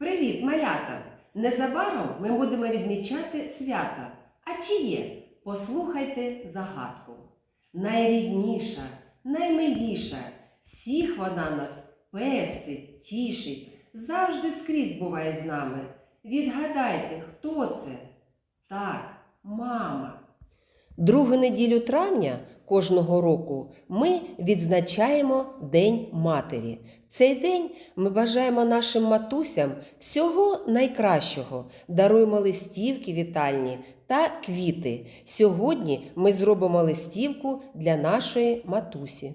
Привіт, малята! Незабаром ми будемо відмічати свята. А чиє? Послухайте загадку. Найрідніша, наймиліша, всіх вона нас пестить, тішить, завжди скрізь буває з нами. Відгадайте, хто це? Так, мама. Другу неділю травня кожного року ми відзначаємо День матері. Цей день ми бажаємо нашим матусям всього найкращого, даруємо листівки вітальні та квіти. Сьогодні ми зробимо листівку для нашої матусі.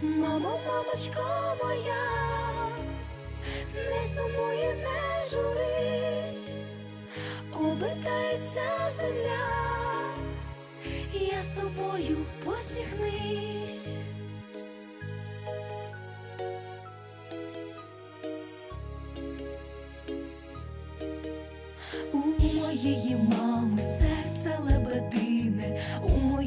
Мамо, мамочко моя, не сумуй, і не журись, обертається земля, я з тобою посміхнись. У моєї у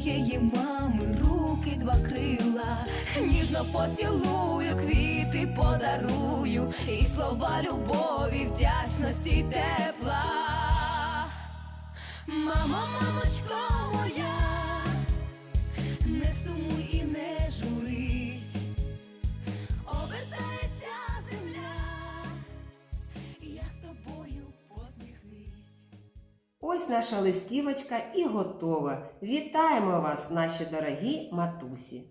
моєї мами руки два крила, ніжно поцілую, квіти подарую, і слова любові, вдячності тепла. Мамо, мамочко Ось наша листівочка і готова. Вітаємо вас, наші дорогі матусі!